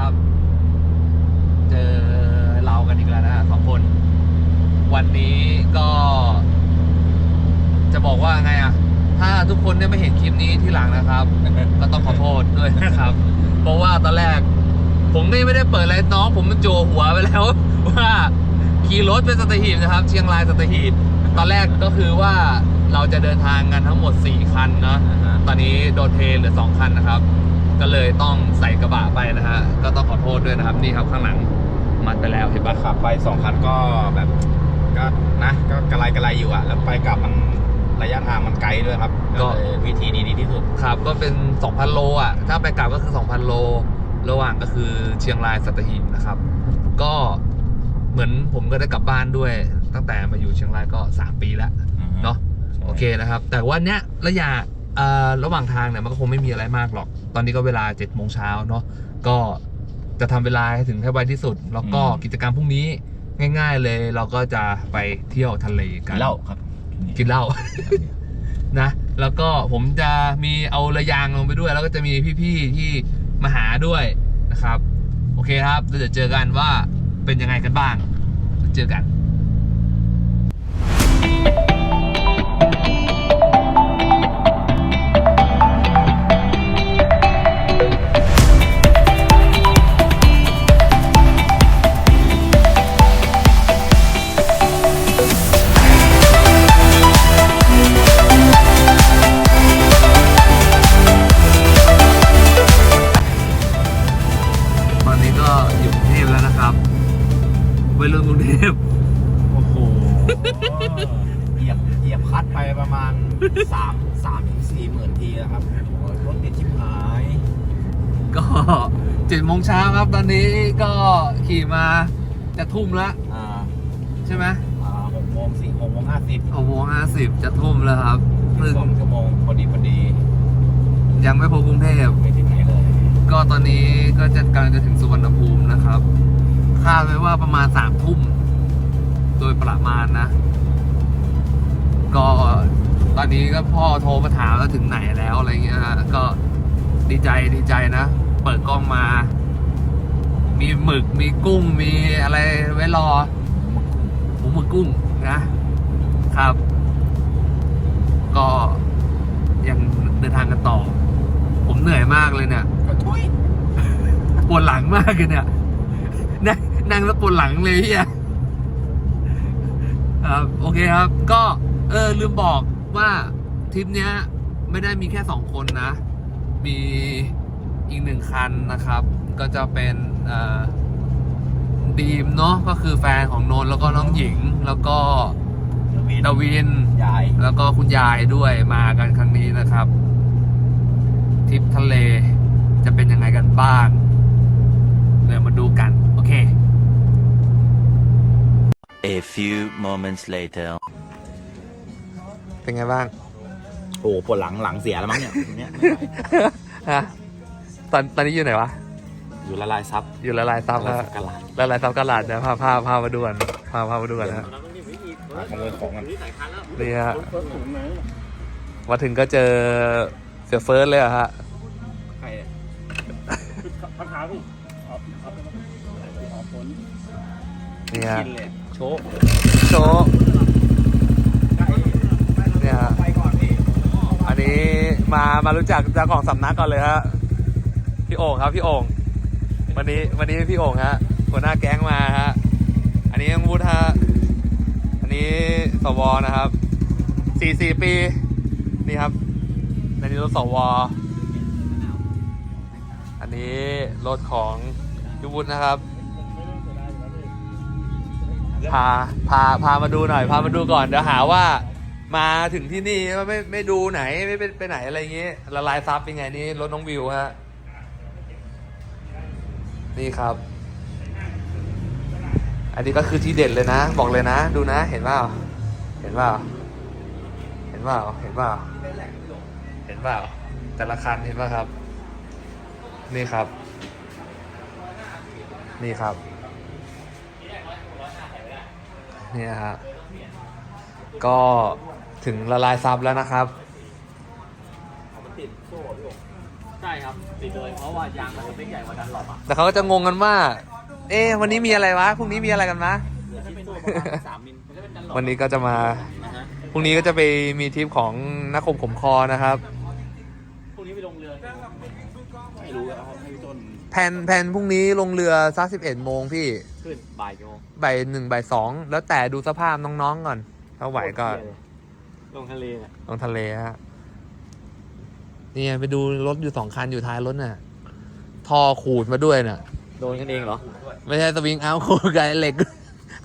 นะครับ เจอเรากันอีกแล้วนะฮะสองคน วันนี้ก็ จะบอกว่าไงอะถ้าทุกคนได้ไม่เห็นคลิปนี้ที่หลังนะครับ ก็ต้องขอโทษด้วยนะครับ เพราะว่าตอนแรก ผมก็ยังไม่ได้เปิดอะไรน้อง ผมมันโจหัวไปแล้วว่าขี่รถไปสัตหีบนะครับ เชียงรายสัตหีบตอนแรกก็คือว่าเราจะเดินทางกันทั้งหมด 4 คันเนาะตอนนี้โดนเทเหลือ 2 คันนะครับ ก็เลยต้องใส่กระบะไปนะฮะก็ต้องขอโทษด้วยนะครับนี่ครับข้างหลังมัดไปแล้วเห็นก็ปะขับไปสองคันก็แบบก็นะก็กระไรกระไรอยู่อะแล้วไปกลับมันระยะทางมันไกลด้วยครับก็เลยวิธีนี้ดีที่สุดครับก็เป็น 2,000 โลอะ ถ้าไปกลับก็คือ 2,000 โล ระหว่างก็คือเชียงรายสัตหีบนะครับ ก็เหมือนผมก็ได้กลับบ้านด้วย ตั้งแต่มาอยู่เชียงรายก็ 3 ปีแล้วเนาะโอเคนะครับ แต่ว่าเนี้ยระยะเอ่อ ระหว่างทางเนี่ยมันก็คงไม่มีอะไรมากหรอก ตอนนี้ก็เวลา7จ็ดโมงเช้าเนาะก็จะทำเวลาให้ถึงให้ไวที่สุด แล้วก็กิจกรรมพรุ่งนี้ง่าย ๆ เลยเราก็จะไปเที่ยวทะเลกักินนเหล้าครับ กินเหล้านะ แล้วก็ผมจะมีเอาระยางลงไปด้วย แล้วก็จะมีพี่ๆที่มาหาด้วยนะครับ โอเคครับเราจะเจอกันว่าเป็นยังไงกันบ้าง เจอกันต วัยรุ่นกรุงเทพโอ้โห เหยียบ เหยียบคลัดไปประมาณสามสามถึงสี่หมื่นทีแล้วครับโอ้ยรถติดชิบหาย ก็เจ็ดโมงเช้าครับ ตอนนี้ก็ขี่มาจะทุ่มแล้วอ่าใช่ไหมอ่าหกโมงสี่หกโมงห้าสิบหกโมงห้าสิบจะทุ่มแล้วครับซึ่งสองชั่วโมงพอดีพอดี ยังไม่พบกรุงเทพ ไม่ถึงไหนเลย ก็ตอนนี้ก็จะกำลังจะถึงสุวรรณภูมินะครับ คาดไว้ว่าประมาณสามทุ่ม โดยประมาณนะ ก็ตอนนี้ก็พ่อโทรมาถามว่าถึงไหนแล้วอะไรเงี้ยฮะก็ดีใจดีใจนะ เปิดกล้องมา มีหมึกมีกุ้งมีอะไรไว้รอหมูหมึกกุ้งนะ ครับ ก็ยังเดินทางกันต่อ ผมเหนื่อยมากเลยเนี่ยก็ทุยปวดหลังมากเลยเนี่ยนั่ง นั่งแล้วปวดหลังเลยเฮียครับโอเคครับ ก็เออลืมบอกว่าทริปเนี้ยไม่ได้มีแค่สองคนนะ มีอีกหนึ่งคันนะครับ ก็จะเป็นเอ่อดีมเนาะก็คือแฟนของนนท์แล้วก็น้องหญิงแล้วก็ดาวินยายแล้วก็คุณยายด้วยมากันครั้งนี้นะครับทริปทะเลจะเป็นยังไงกันบ้าง เดี๋ยวมาดูกัน โอเค A few moments later. เป็นไงบ้าง โอ้ปวดหลังหลังเสียแล้วมั้งเนี่ยตรงเนี้ยไม่ไหวฮะ ตอนตอนนี้อยู่ไหนวะ อยู่ละลายซับอยู่ละลายซับละฮะลายกระลาดละลายซับกระลาดเดี๋ยวพาพาพามาดูกันพาพามาดูกันนะฮะขโมยของกันนี่ฮะ มาถึงก็เจอเสียเฟิร์สเลยเหรอะฮะ ใครอะปัญหาพี่ออกออกออกผล นี่ฮะกินเลยโชว์โชว์เนี่ยฮะไปก่อนพี่อันนี้มามารู้จักเจ้าของสำนักก่อนเลยฮะพี่โอ่งครับพี่โอ่งวันนี้วันนี้พี่โอ่งฮะหัวหน้าแก๊งมาฮะอันนี้ยังวุฒิฮะอันนี้สวนะครับสี่สี่ปีนี่ครับอันนี้รถสวอันนี้รถของพี่วุฒินะครับ พาพาพามาดูหน่อย พามาดูก่อนเดี๋ยวหาว่า มาถึงที่นี่ไม่ไม่ดูไหนไม่ไปไปไหนอะไรอย่างงี้ละลายซับเป็นไงนี่รถน้องวิวฮะนี่ครับ อันนี้ก็คือที่เด็ดเลยนะ บอกเลยนะ ดูนะ เห็นเปล่าเห็นเปล่าเห็นเปล่าเห็นเปล่าเห็นเปล่าแต่ละคันเห็นเปล่าครับ นี่ครับ นี่ครับ เนี่ยฮะก็ถึงละลายซับแล้วนะครับใช่ครับติดเลยเพราะว่ายางมันสเปคใหญ่กว่าดันหลบอะแต่เขาก็จะงงกันว่า เอ๊ะวันนี้มีอะไรวะพรุ่งนี้มีอะไรกันวะจะเป็นตัวประมาณสามมิลมันจะเป็นดันหลบวันนี้ก็จะมา นะฮะ พรุ่งนี้ก็จะไปมีทริปของนักคมขมคอนะครับ พรุ่งนี้ไปลงเรือไม่รู้ครับให้พี่ต้น แผนแผนพรุ่งนี้ลงเรือสักสิบเอ็ดโมงพี่ขึ้นบ่ายโมงบ่ายหนึ่งบ่ายสองแล้วแต่ดูสภาพน้องๆก่อน ถ้าไหวก็ลงทะเลเนี่ยลงทะเลฮะนี่ไงไปดูรถอยู่สองคันอยู่ท้ายรถน่ะท่อขูดมาด้วยน่ะ โดนกันเองเหรอ ไม่ใช่สวิงเอาท์ขูดกับไอ้เหล็ก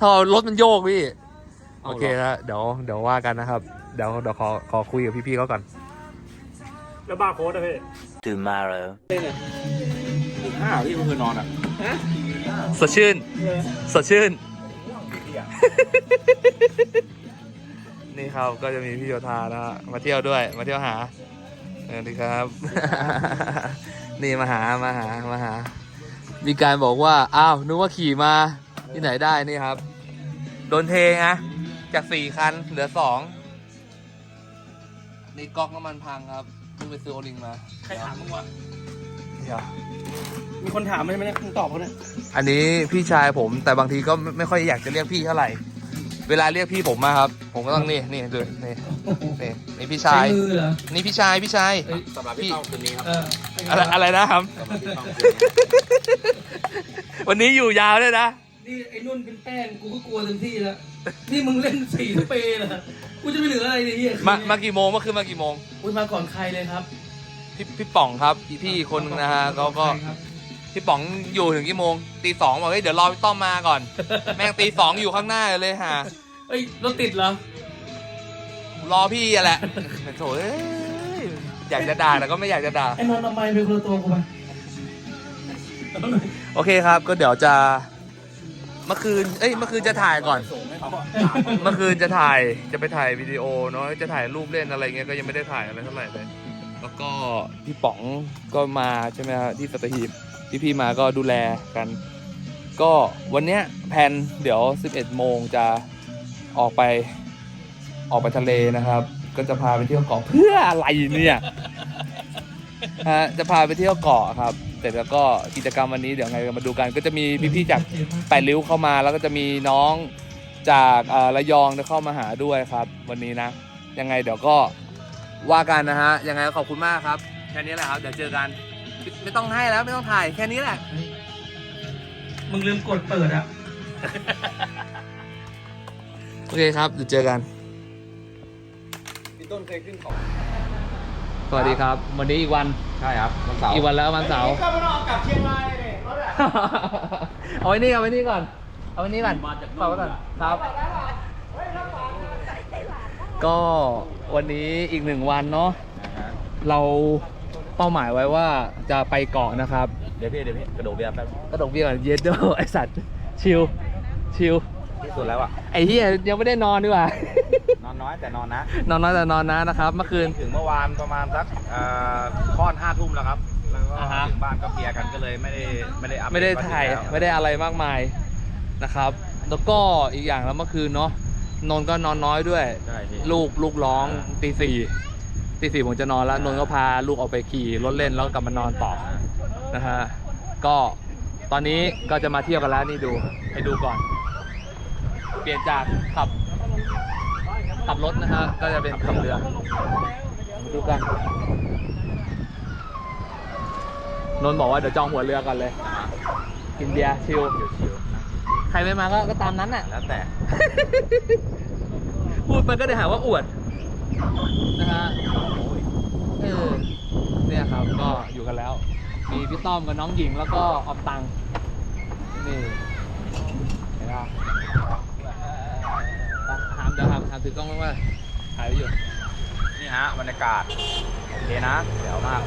ท่อรถมันโยกพี่ เอาโอเหรอเคแล้วเดี๋ยวเดี๋ยวว่ากันนะครับ เดี๋ยวเดี๋ยวขอขอคุยกับพี่ๆเขาก่อน แล้วบาร์โค้ดอะพี่ Tomorrow. ตี ห้าพี่เมื่อคืนนอนอะสดชื่น สดชื่น นี่ครับก็จะมีพี่โยธานะฮะมาเที่ยวด้วย มาเที่ยวหาสวัสดีครับ นี่มาหามาหามาหา มีการบอกว่า อ้าวนึกว่าขี่มาที่ไหนได้นี่ครับ โดนเทไงจากสี่คันเหลือสองนี่ก๊อกน้ำมันพังครับเพิ่งไปซื้อโอลิงมา ใครถามมึงวะ เดี๋ยวมีคนถามไหมไม่ได้คำตอบเขาเนี่ยอันนี้พี่ชายผมแต่บางทีก็ไม่ไม่ค่อยอยากจะเรียกพี่เท่าไหร่ เวลาเรียกพี่ผมมาครับ ผมก็ต้องนี่นี่ดูนี่นี่นี่พี่ชาย มือเหรอ นี่พี่ชายพี่ชาย สำหรับพี่ต้องคืนนี้ครับเอออะไรอะไรนะครับ สำหรับพี่ต้องคืนนี้วันนี้อยู่ยาวด้วยนะ นี่ไอ้นุ่นเป็นแป้งกูก็กลัวเต็มที่แล้ว นี่มึงเล่นสี่สเปรย์เหรอกูจะไปเหลืออะไรเนี่ยเฮียมามากี่โมงเมื่อคืนมากี่โมง อุ้ยมาก่อนใครเลยครับ พี่พี่ป๋องครับพี่พี่คนนึงนะฮะเขาก็ใครครับพี่ป๋องอยู่ถึงกี่โมงตีสองบอกเฮ้ยเดี๋ยวรอพี่ต้อมมาก่อน แม่งตีสองอยู่ข้างหน้าเลยฮะเอ้ยรถติดเหรอ รอพี่อะแหละโถเอ้ยอยากจะด่าแต่ก็ไม่อยากจะด่าไอ้นอนทำไมเป็นคนละตัวกูไปโอเคครับ ก็เดี๋ยวจะเมื่อคืน เอ้ย เมื่อคืนจะถ่ายก่อนส่งให้เขาเมื่อคืนจะถ่าย จะไปถ่ายวิดีโอเนาะ จะถ่ายรูปเล่นอะไรเงี้ย ก็ยังไม่ได้ถ่ายอะไรเท่าไหร่เลย แล้วก็พี่ป๋องก็มาใช่ไหมครับที่สตหีบพี่พี่มาก็ดูแลกัน ก็วันเนี้ยแพนเดี๋ยว 11 โมงจะออกไปออกไปทะเลนะครับ ก็จะพาไปเที่ยวเกาะเพื่ออะไรเนี่ยฮะจะพาไปเที่ยวเกาะครับแต่แล้วก็กิจกรรมวันนี้เดี๋ยวไงมาดูกันก็จะมีพี่ๆจากแปดริ้วเข้ามา แล้วก็จะมีน้องจากระยองเข้ามาหาด้วยครับ วันนี้นะ ยังไงเดี๋ยวก็ ว่ากันนะฮะยังไงก็ขอบคุณมากครับ แค่นี้แหละครับ เดี๋ยวเจอกันไม่ไม่ต้องให้แล้วไม่ต้องถ่ายแค่นี้แหละ มึงลืมกดเปิดอะ โอเคครับ เดี๋ยวเจอกันพี่ต้นเคยขึ้นของสวัสดีครับ วันนี้อีกวัน ใช่ครับวันเสาร์อีกวันแล้ววันเสาร์ก็ไม่ต้องเอากลับเชียงรายเลยเอาไว้นี่เอาไว้นี่ก่อน เอาไว้นี่ก่อนมาจากฝากไว้ก่อนครับ ก็วันนี้อีกหนึ่งวันเนาะเราเป้าหมายไว้ว่าจะไปเกาะนะครับ เดี๋ยวพี่เดี๋ยวพี่กระโดดเรือแป๊บกระดกเบี้ยก่อนเย็ดโดไอสัตว์ชิลชิลที่สุดแล้วอะไอ้เหี้ยยังไม่ได้นอนดีกว่านอนน้อยแต่นอนนะ นอนน้อยแต่นอนนะนะครับ เมื่อคืนถึงเมื่อวานประมาณสักเอ่อค่อนห้าทุ่มแล้วครับแล้วก็อ่าฮะถึงบ้านก็เพลียกันก็เลยไม่ได้ไม่ได้อัปเไม่ได้ว่ถ่ายถึงแล้วไม่ได้อะไรมากมายนะครับ แล้วก็อีกอย่างแล้วเมื่อคืนเนาะ นนท์ก็นอนน้อยด้วย ใช่พี่ ลูกลูกร้องตีสี่ตีสี่ผมจะนอนแล้วนนท์ก็พาลูกออกไปขี่รถเล่นแล้วกลับมานอนต่อนะฮะก็ตอนนี้ก็จะมาเที่ยวกันแล้วนี่ดูให้ดูก่อน เปลี่ยนจากขับ ขับรถนะฮะก็จะเป็นขับเรือมาดูกันนนท์บอกว่าเดี๋ยวจองหัวเรือก่อนเลย กินเบียร์ชิลชิวใค รไม่มาก็ก็ตามนั้นน่ะๆแล้วแต่ พูดไปก็ได้หาว่าอวดนะฮะเออเนี่ยครับก็อยู่กันแล้ว มีพี่ต้อมกับน้องหญิงแล้วก็ออมตังนี่เห็นไหมถามเดี๋ยวถามถามถือกล้องว่าถ่ายไว้อยู่นี่ฮะบรรยากาศโอเคนะเดี๋ยวมาก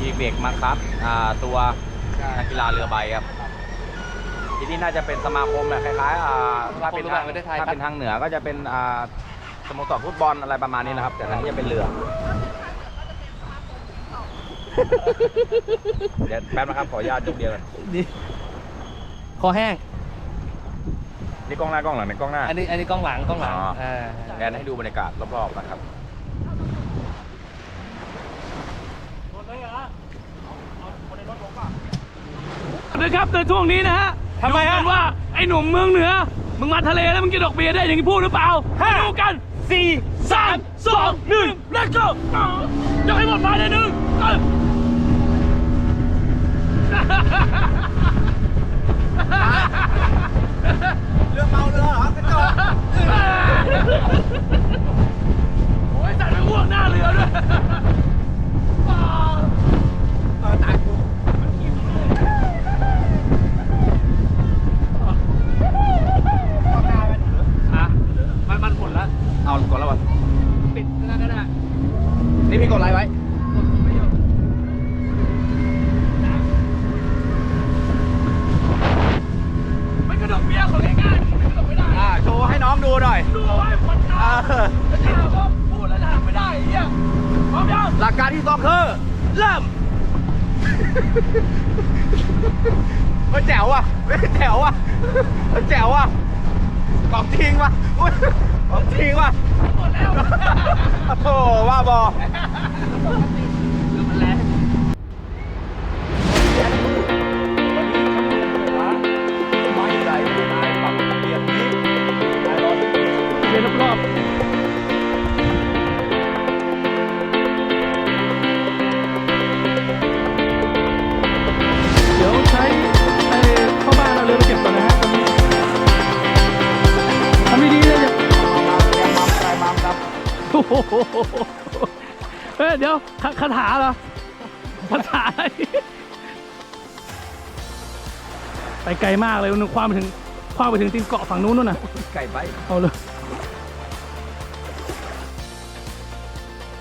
มีเบรกมาครับอ่าตัวนักกีฬาเรือใบครับ ที่นี่น่าจะเป็นสมาคมแบบคล้ายๆถ้าเป็นทางประเทศไทยถ้าเป็นทางเหนือก็จะเป็นสโมสรฟุตบอลอะไรประมาณนี้นะครับ แต่ทางนี้จะเป็นเรือ เดี๋ยวแป๊บนะครับขอญาตยกเดียวกันนี่คอแห้ง นี่กล้องหน้ากล้องหลังในกล้องหน้า อันนี้อันนี้กล้องหลังกล้องหลังอ๋อแอนให้ดูบรรยากาศรอบๆนะครับ นะครับในช่วงนี้นะฮะ ทำไมฮะ ดูกันว่าไอ้หนุ่มเมืองเหนือ มึงมาทะเลแล้วมึงกินดอกเบียร์ได้อย่างที่พูดหรือเปล่ามาดูกันสี่สามสองหนึ่ง let's go ยกให้หมดมาเลยหนึ่งเอ้ยเรื่องเมาเรือเหรอกระจกโอ้ยจัดไปอ้วกหน้าเรือด้วย ตายกู อะมันมันหมดแล้ว เอากดแล้ววะ ปิดแล้วก็ได้ นี่พี่กดไลค์ไว้ ไม่กระดกเบียร์ของง่ายๆไม่กระดกไม่ได้ อ่าโชว์ให้น้องดูหน่อย ดูเอาไว้คนตา เออ จะถามว่าพูดแล้วถามไม่ได้ไอ้เหี้ยพร้อมยัง หลักการที่สองคือเริ่มเฮ้ยแจ๋วว่ะเฮ้ยแจ๋วว่ะเฮ้ยแจ๋วว่ะของจริงว่ะอุ๊ยของจริงว่ะ หมดแล้ว โบ้าบอ คาคาถาเหรอคาถาอะไรไปไกลมากเลยนึกความไปถึงความไปถึงตีนเกาะฝั่งนู้นนู่นน่ะ ไก่ใบเอาเลย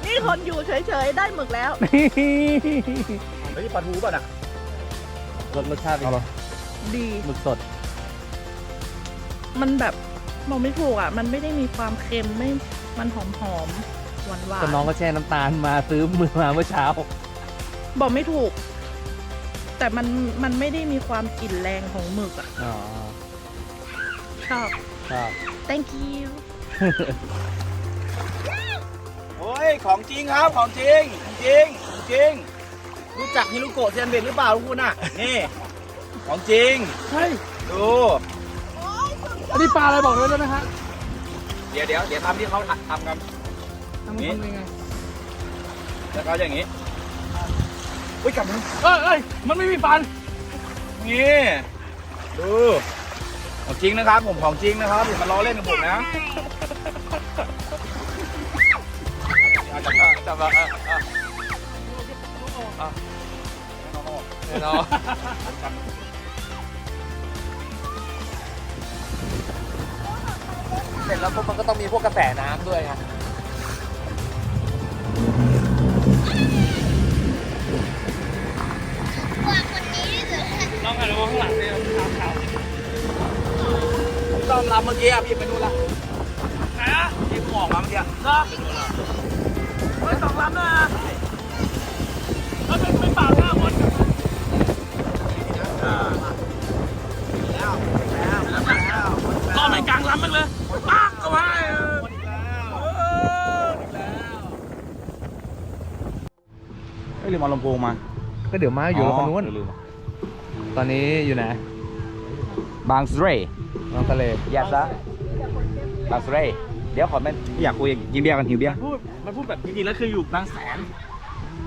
นี่คนอยู่เฉยๆ ได้หมึกแล้ว เฮ้ยปลาทูป่ะน่ะรสรสชาติเป็นไงดี หมึกสด มันแบบมองไม่ถูกอะ มันไม่ได้มีความเค็มไม่ มันหอมหอม หวานหวานก็น้องก็แช่น้ำตาลมาซื้อมือมาเมื่อเช้า บอกไม่ถูก แต่มันมันไม่ได้มีความกลิ่นแรงของหมึกอะอ๋อชอบ ครับ thank you โอ้ย ของจริงครับ ของจริง จริง จริง รู้จักฮิรุโกะเซียนเบ็ดหรือเปล่าทุกคนน่ะ นี่ ของจริงใช่ดู อันนี้ปลาอะไรบอกเลยด้วยนะฮะ เดี๋ยวเดี๋ยวเดี๋ยวทำที่เขาทำกัน ทำมันทำยังไงแล้วก็อย่างนี้อุ้ยกลับมาเอ้ยเอ้ยมันไม่มีฟันนี่ดูของจริงนะครับ ผมของจริงนะครับอย่ามาล้อเล่นกับผมนะจับมาจับมาอะอะอะแน่นอนเสร็จแล้วปุ๊บมันก็ต้องมีพวกกระแสน้ำด้วยไงลางหลังเลยขาวต้อมรับเมื่อกี้อะพี่ไปดูละๆไหนอะพี่ผมออกมาเมื่อกี้อะเหรอเฮ้ยสองลำนะแล้วเป็นเป็นปากหน้าหมดแล้วแล้วแล้วแล้วรอในกลางลำมันเลยปากก็ให้ไม่ลืมเอาลำโพงมา ก็เดี๋ยวมาอยู่แล้วคนนู้น ลืม ตอนนี้อยู่ไหน บางสเรย์น้องทะเลแยกซะบางสเรย์เดี๋ยวขอแม่อยากคุยกินเบียร์กันหิวเบียร์พูดมันพูดแบบจริงๆแล้วคืออยู่บางแสน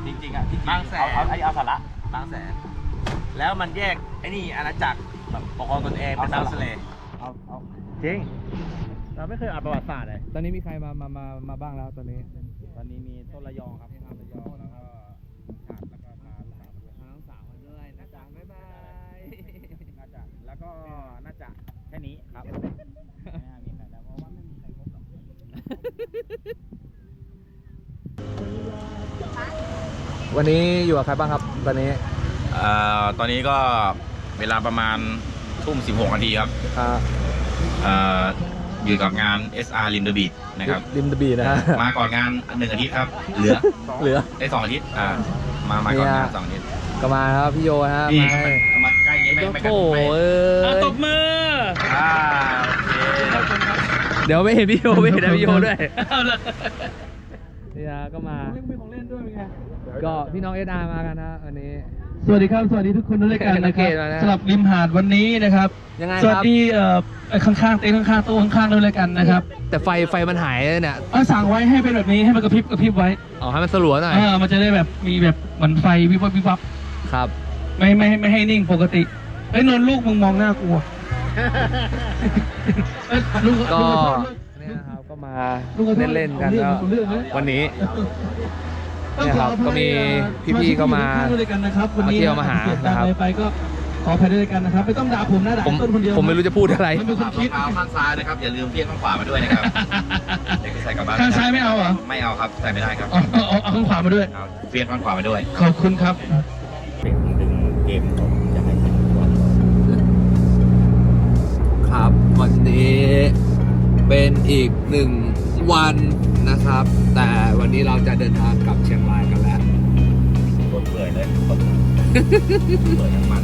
จริงๆอะบางแสน เอาเอาเอาสาระบางแสน แล้วมันแยกไอ้นี่อาณาจักรแบบปกครองตนเองเป็นบางสะเลเอาเอาจริง เราไม่เคยอ่านประวัติศาสตร์เลย ตอนนี้มีใครมามามามาบ้างแล้วตอนนี้ ตอนนี้มีต้นระยองครับต้นระยองแล้วก็ขาดแล้วก็พาลูกสาวมาด้วย น้องสาวมาด้วยนะจ๊ะบ๊ายบาย น่าจะแล้วก็น่าจะแค่นี้ครับไม่น่ามีใครแล้วเพราะว่าไม่มีใครคบหรอก วันนี้อยู่กับใครบ้างครับตอนนี้เอ่อตอนนี้ก็เวลาประมาณทุ่ม 16นาทีครับอ่าเอ่ออยู่กับงาน SR ริมเดบีดนะครับริมตะบีนะฮะมาก่อนงานหนึ่งอาทิตย์ครับ เหลือเหลือได้สองอาทิตย์อ่ามามาก่อนงานสองอาทิตย์ก็มาครับพี่โยฮะพี่มาให้มาใกล้นี้ไม่ไม่กระโอ้ตุกโหไม่เอ้ยตบมืออ่าโอเคเดี๋ยวไม่เห็นพี่โยไม่เห็นนะพี่โยด้วยเอาเลย นี่นะก็มามีของเล่นด้วยเป็นไงก็พี่น้องเอสอาร์มากันนะวันนี้ สวัสดีครับ สวัสดีทุกคนด้วยกันนะครัโอเคมาแล้วบสำหรับริมหาดวันนี้นะครับยังไงสวัคสรับดีเอ่อข้างๆเต็นท์ข้างๆโต๊ะข้างๆด้วยกันนะครับแต่ไฟไฟมันหายเลยเนี่ยเอาสั่งไว้ให้เป็นแบบนี้ให้มันกระพริบกระพริบไว้อ๋อให้มันสลัวหน่อย เออมันจะได้แบบมีแบบเหมือนไฟวิบวับวิบวับครับ ไม่ไม่ไม่ให้นิ่งปกติเอ้ยนนท์ลูกมึงมองหน้ากูอะเอ้ยลูกก็ ลูก มาลูกขอโทษเล่นๆกันเรื่องก็เรื่องนะวันนี้ต้องเนี่ยครับขออภัยก็มีพี่ๆก็มาสชิกที่อยู่ในข้งด้วยกันนะครับวันนี้มาเที่ยวมาหาเปลี่ยนนะครับตมไปก็ขออภัยด้วยกันนะครับไม่ต้องด่าผมนะด่าผมต้นคนเดียวผมไม่รู้จะพูดอะไรมันเป็นคนคิดข้างซ้ายนะครับอย่าลืมเพี้ยนข้างขวามาด้วยนะครับเด็กใส่กลับบ้านข้างซ้ายไม่เอาเหรอไม่เอาครับใส่ไม่ได้ครับเอาเอาเอาเอาข้างขวามาด้วยเอาเพี้ยนข้างขวามาด้วย ขอบคุณครับเป็นดึงเกมของอยากให้เป็นตัวครับวันนี้ เป็นอีกหนึ่งวันนะครับ แต่วันนี้เราจะเดินทางกลับเชียงรายกันแล้วรถเปื่อยเลยรถเปื่อยทั้งมัน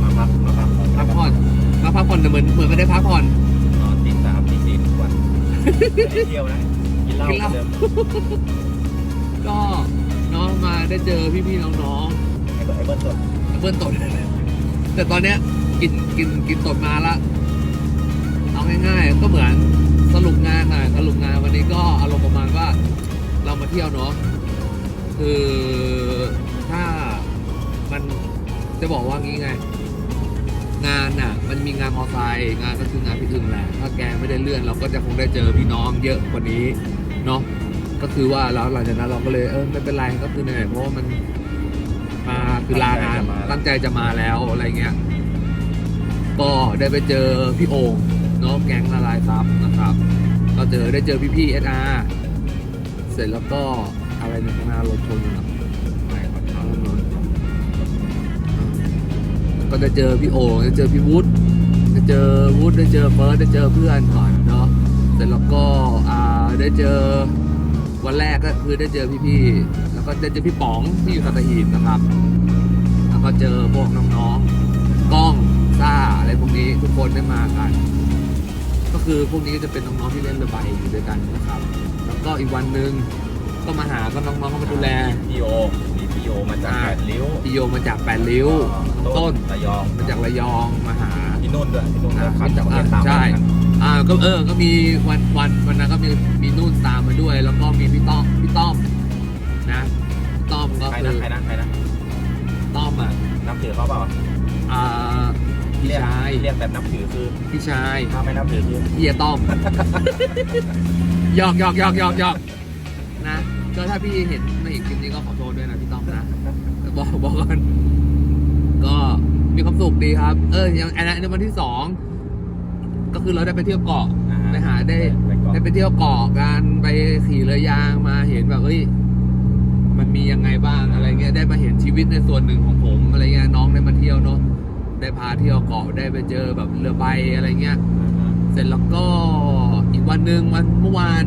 มาพักมาพักพักผ่อนมาพักผ่อนแต่เหมือนเหมือนไม่ได้พักผ่อนนอนตีสามตีสี่ทุกวันไม่ได้เที่ยวนะกินเหล้ากินเหล้าเหมือนเดิมก็น้องมาได้เจอพี่ๆน้องไอ้เบิร์ดไอ้เบิร์ดสดๆเบิ้ลตดแต่ตอนเนี้ยกินกินกินตดมาละเอา ง่ายๆ ก็เหมือนสรุปงานหน่อยสรุปงานวันนี้ก็อารมณ์ประมาณว่าเรามาเที่ยวเนาะคือถ้ามันจะบอกว่างี้ไง งานน่ะ มันมีงานมอไซค์งานก็คืองานพี่อึ่งแหละถ้าแกไม่ได้เลื่อนเราก็จะคงได้เจอพี่น้องเยอะกว่านี้เนาะก็คือว่าแล้วหลังจากนั้นเราก็เลยเออไม่เป็นไรก็คือเหนื่อยเพราะว่ามันมาคือลางานตั้งใจจะมาแล้วอะไรเงี้ยก็ได้ไปเจอพี่โอ่ง เนาะแก๊งละลายซับนะครับ ก็เจอได้เจอพี่พี่เอสอาร์เสร็จแล้วก็อะไรในข้างหน้ารถชนเนะไม่ขอโทษก็จะเจอพี่โอ่งจะเจอพี่วุฒิจะเจอวุฒิได้เจอเฟิร์สได้เจอเพื่อนก่อนเนาะเสร็จแล้วก็อ่าได้เจอวันแรกก็คือได้เจอพี่พี่ๆแล้วก็ได้เจอพี่ป๋องที่อยู่สัตหีบนะครับ แล้วก็เจอพวกน้องๆกล้องซ่าอะไรพวกนี้ทุกคนได้มากัน ก็คือพวกนี้ก็จะเป็นน้องๆที่เล่นเรือใบอยู่ด้วยกันนะครับ แล้วก็อีกวันหนึ่งก็มาหาก็น้องๆก็มาดูแล พีโอมีพีโอมาจากอ่า แปดริ้วพี่โยมาจากแปดริ้วต้นระยองมาจากระยองมาหาที่นู่นด้วยที่นู่นอ่าขับจากประเทศตามใช่มากันอ่าก็เออ ก็มีวันวันวันนั้นก็มีมีนุ่นตามมาด้วย แล้วก็มีพี่ต้อมพี่ต้อมนะพี่ต้อมก็ใครคืนะอใครนะใครนะต้อมอะนับถือเขาเปล่าอ่า พี่เรียกชายเรียกแบบนับถือคือพี่ชายถ้าไม่นับถือคือเฮียต้อมหยอกหยอกหยอกหยอกหยอกนะก็ถ้าพี่เห็นในอีกคลิปนี้ก็ขอโทษด้วยนะพี่ต้อมนะบอกบอกก่อนก็มีความสุขดีครับ เออยังอันนั้นในวันที่สองก็คือเราได้ไปเที่ยวเกาะอ่าไปหาได้ไปก่อนได้ไปเที่ยวเกาะกันไปขี่เรือยางมาเห็นแบบเฮ้ยมันมียังไงบ้างอะไรเงี้ยได้มาเห็นชีวิตในส่วนหนึ่งของผมอะไรเงี้ยน้องได้มาเที่ยวเนาะ ได้พาเที่ยวเกาะได้ไปเจอแบบเรือใบอะไรเงี้ย เสร็จแล้วก็อีกวันหนึ่งวันเมื่อวาน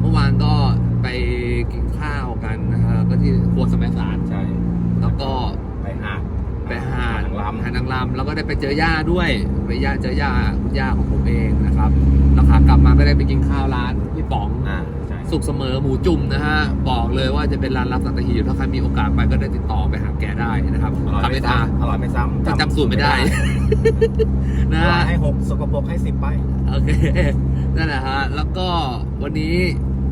เมื่อวานก็ไปกินข้าวกันนะฮะก็ที่ครัวสมัยสารใช่ แล้วก็ไปหาดไปหาดทางลำหาดนางรำแล้วก็ได้ไปเจอย่าด้วย ไปย่าเจอย่าคุณย่าของผมเองนะครับแล้วขากลับมาก็ได้ไปกินข้าวร้านพี่ป๋องอ่าใช่ สุขเสมอหมูจุ่มนะฮะ บอกเลยว่าจะเป็นร้านรับสัตหีบถ้าใครมีโอกาสไปก็ได้ติดต่อไปหาแกได้นะครับอร่อยทำไม่ไม่ทาซ้ำอร่อยไม่ซ้ำถ้าจำสูตรไม่ได้นะอร่อฮะยให้หกสกปรกให้สิบไปโอเคนั่นแหละฮะแล้วก็วันนี้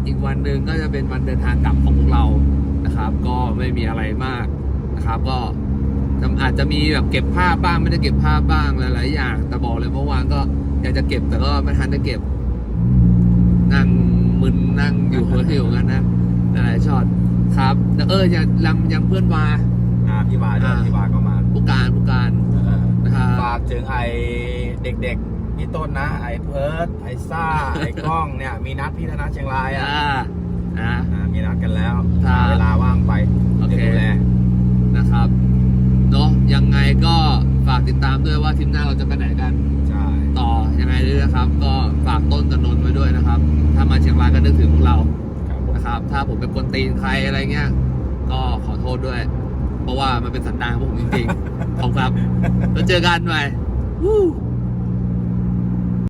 อีกวันหนึ่งก็จะเป็นวันเดินทางกลับของพวกเรานะครับ ก็ไม่มีอะไรมากนะครับ ก็จำอาจจะมีแบบเก็บภาพบ้างไม่ได้เก็บภาพบ้างหลายๆอย่าง แต่บอกเลยเมื่อวานก็อยากจะเก็บแต่ก็ไม่ทันได้เก็บนั่งมึ นนั่งอยู่หัวหิวกันนะหลายๆช็อตครับแต่เออยังยังยังเพื่อนวา อ่าพี่วาด้วยอ่า พี่วาก็มาผู้การผู้การเออนะครับฝากถึงไอเด็กๆพี่ต้นนะ ไอเพิร์ดไอซ่า ไอกล้องเนี่ย มีนัดพี่ธนาเชียงรายอะอ่าอ่าอ่ามีนัดกันแล้วครับ หาเวลาว่างไปโอเคดี๋ยวดูแลนะครับเนาะยังไงก็ฝากติดตามด้วยว่าทริปหน้าเราจะไปไหนกัน ใช่ ต่อยังไงด้วยนะครับ ก็ฝากต้นกับนนท์ไว้ด้วยนะครับ ถ้ามาเชียงรายก็นึกถึงพวกเราครับผมนะครับ ถ้าผมเป็นคนตีนใครอะไรเงี้ย ก็ขอโทษด้วย เพราะว่ามันเป็นสันดานของผมจริงๆขอบคุณครับแล้วเจอกันใหม่วู้